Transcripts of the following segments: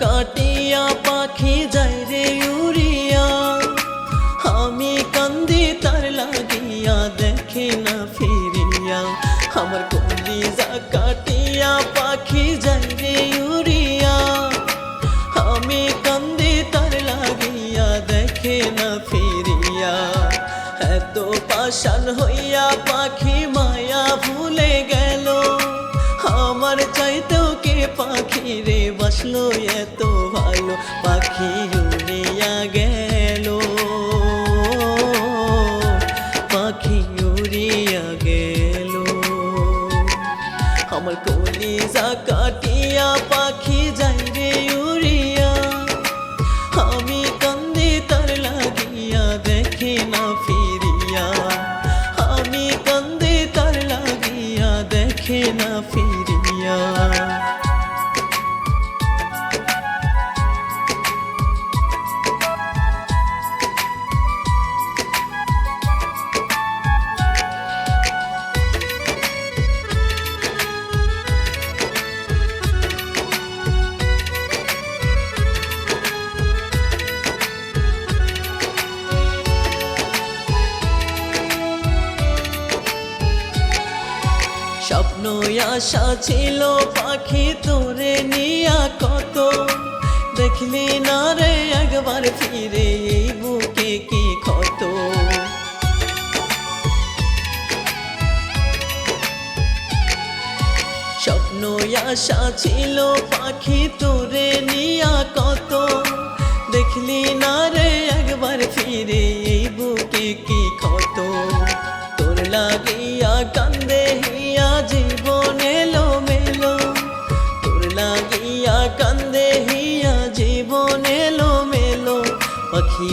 কাটিয়া পাখি যায় রে উড়িয়া। আমি কান্দি তার লাগিয়া, দেখে না ফিরিয়া। আমার কলিজা কাটিয়া পাখি যায় রে উড়িয়া। আমি কান্দি তার লাগিয়া, দেখে না ফিরিয়া। এত পাশান হইয়া পাখি মায়া ভুলে গেল বসল এত ভালো পাখি উড়িয়া গেল। পাখি উড়িয়া গেল। আমার কলিজা কাটিয়া পাখি যাই রে উড়িয়া। আমি কান্দি তার লাগিয়া দেখে না ফিরিয়া। আমি কান্দি তার লাগিয়া দেখে না ফিরিয়া। স্বপ্ন আশা ছিল পাখি তোরে নিয়া কত। দেখলি না রে একবার ফিরে এই বুকে কি ক্ষত। স্বপ্ন আশা ছিল পাখি তোরে নিয়া কত। দেখলি না রে একবার ফিরে এই বুকে কি ক্ষত। তোর লাগিয়া কান্দে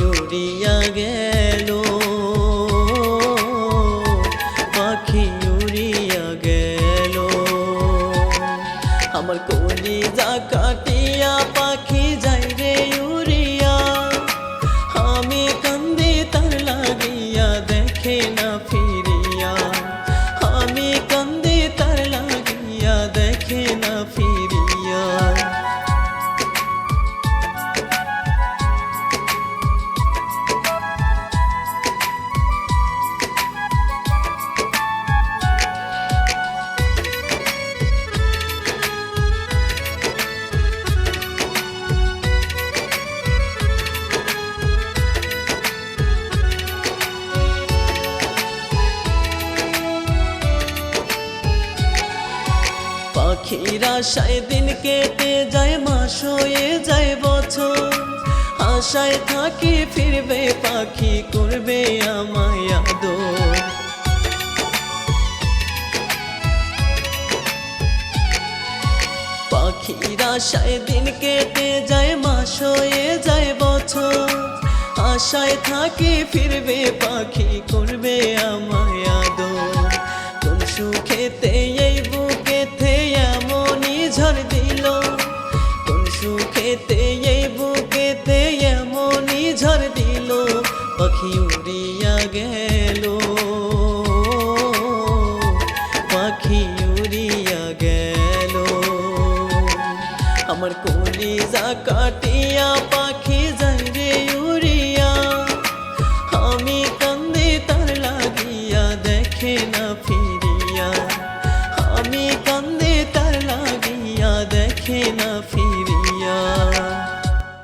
উড়িয়া গেল। পাখি উড়িয়া গেল। আমার কলিজা কাটিয়া পাখি যাই রে উড়িয়া। আমি কান্দি তার লাগিয়া দেখে না পাখিরা আশায় দিন কেটে যায়, মাস হয়ে যায় বছর। আশায় থাকি ফিরবে, পাখি করবে আমায় আদর। পাখিরা আশায় দিন কেটে যায়, মাস হয়ে যায় বছর। আশায় থাকি ফিরবে, পাখি করবে আমায় আদর। কোন সুখেতে ঝড় দিল। কোন সুখেতে এই বুকেতে এমনই ঝড় দিল। পাখি উড়িয়া গেল। পাখি উড়িয়া গেল। আমার কলিজা কাটিয়া পাখি যাই উড়িয়া। আমি কান্দে তার লাগিয়া দেখে না ফি